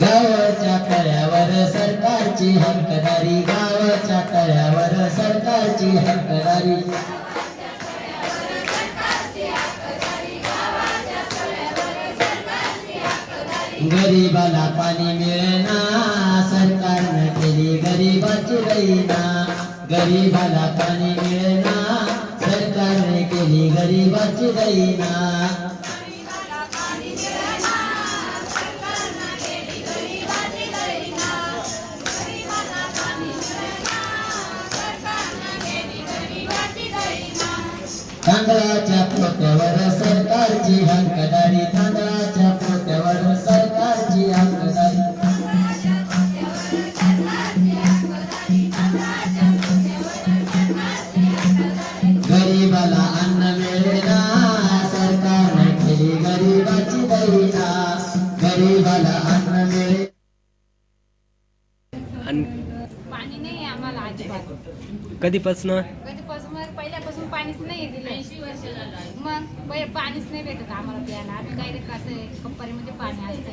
गावाच्या तळ्यावर सरकारची हक्कदारी गावाच्या तळ्यावर सरकारची हक्कदारी. गरीबाला पाणी मिळेना सरकारनं केली गरीबाची दैना गरीबाला पाणी मिळेना सरकारने केली गरीबाची दैना तांदळाच्या पोत्यावर सरकारची हक्कदारी गरीबाला अन्न मिळे पाणी नाही आम्हाला अजिबात. कधीपासनं? कधीपासून? मग पहिल्यापासून पाणीच नाही दिलं. मग पहिले पाणीच नाही भेटत आम्हाला प्यायला. आम्ही डायरेक्ट असं कंपनीमध्ये पाणी असतं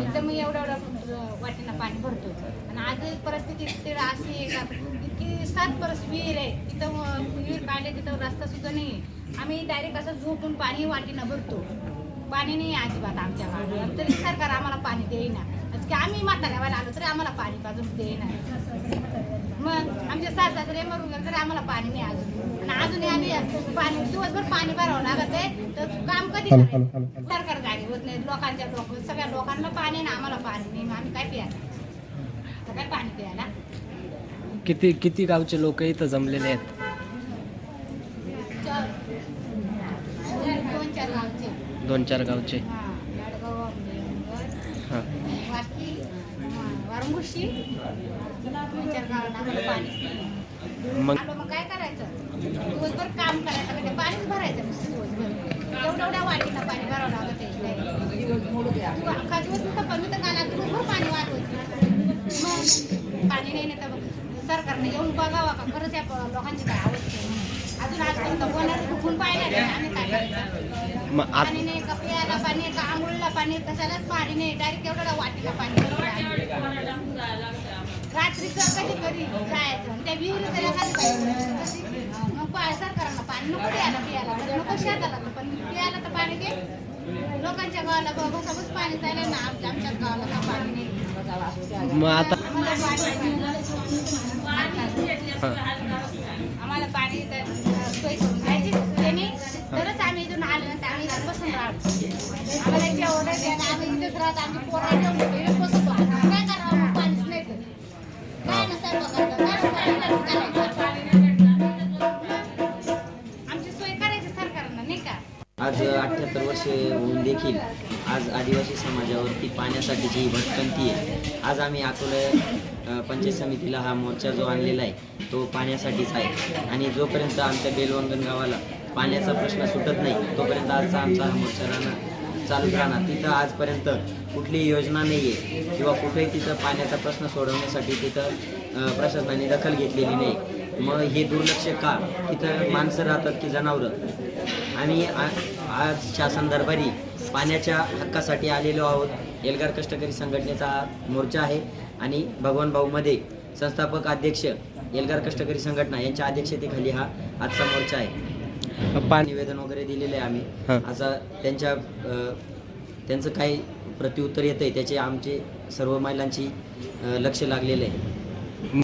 एकदम मग एवढं एवढं वाटीनं पाणी भरतो आणि आज परिस्थिती अशी आहे का इतकी सात परस विहीर आहे. तिथं मग विहीर काढले तिथं रस्ता सुद्धा नाही आहे. आम्ही डायरेक्ट असं झोपून पाणी वाटीनं भरतो. पाणी नाही अजिबात आमच्या गावाला तरी सरकार आम्हाला पाणी देईना. आज की आम्ही म्हाताऱ्यावाला आलो तरी आम्हाला पाणी पाजून देईना. मग आमचे सास सासरे मरून गेले तरी आम्हाला पाणी नाही अजून. आणि अजून आम्ही पाणी दिवसभर पाणी भरावं लागत आहे. तर काम कधी? सरकार जागी होत नाही. लोकांच्या लोक सगळ्या लोकांना पाणी आहे ना आम्हाला पाणी नाही. मग आम्ही काय प्यायला काय पाणी प्यायला? किती किती गावचे लोक इथं जमलेले आहेत चार- दोन चार गावचे दोन चार गावचे. हा मग? काय करायचं? दिवसभर काम करायचं म्हणजे पाणीच भरायचं नुसतं दिवसभर. एवढ्या एवढ्या वाटीनं पाणी भरावं लागत तू. दिवस पण दिवसभर पाणी वाढवत मग पाणी नाही सरकारने येऊन बघावं का? खरंच या लोकांची काय अवस्था आहे. अजून आजपर्यंत कोणाला दुखून पाहिलं नाही आम्ही काय करायचं मग आत पाणी नाही का प्यायला पाणी आहे, का? आंघोळीला पाणी आहे, कशालाच पाणी नाही. डायरेक्ट एवढ्या एवढ्या वाटीला पाणी आहे. रात्रीचं कधी कधी जायचं. आणि त्या विहिरीत त्याला खाली पाहिजे मग पा- सरकारला पाणी नको द्यायला पियाला. तर नको शेताला. तर पण पियाला तर पाणी दे. लोकांच्या गावाला ब- बसाबस पाणी जायला ना. आमच्या आमच्या गावाला का पाणी नाही. मग आता आम्हाला पाणी सोय करून द्यायची. त्यांनी तरच आम्ही इथून आम्ही बसून राहतो आम्हाला आम्ही इथेच राहतो आम्ही पोरं बसतो काय करावं? पाणीच नाही काय ना आज अठ्ठ्याहत्तर वर्षे होऊन देखील आज आदिवासी समाजावरती पाण्यासाठीची ही भटकंती आहे आज आम्ही अकोला पंचायत समितीला हा मोर्चा जो आणलेला आहे तो पाण्यासाठीच आहे. आणि जोपर्यंत आमच्या बेलवंगण गावाला पाण्याचा प्रश्न सुटत नाही तोपर्यंत आजचा आमचा हा मोर्चा राहणार. चालूच राहणार. तिथं आजपर्यंत कुठलीही योजना नाही आहे किंवा कुठेही तिथं पाण्याचा प्रश्न सोडवण्यासाठी तिथं प्रशासनाने दखल घेतलेली नाही. मग हे दुर्लक्ष का? तिथं माणसं राहतात की जनावरं. आणि आ- शासन दरबारी पाण्याच्या हक्कासाठी आलेलो आहोत. एल्गार कष्टकरी संघटनेचा मोर्चा आहे. आणि भगवान भाऊमध्ये संस्थापक अध्यक्ष एल्गार कष्टकरी संघटना यांच्या अध्यक्षतेखाली हा आजचा मोर्चा आहे. पाणी निवेदन वगैरे दिलेलं आहे आम्ही हां. आता त्यांच्या अ, त्यांचं काही प्रत्युत्तर येतं आहे त्याचे आमचे सर्व महिलांची अ, लक्ष लागलेलं आहे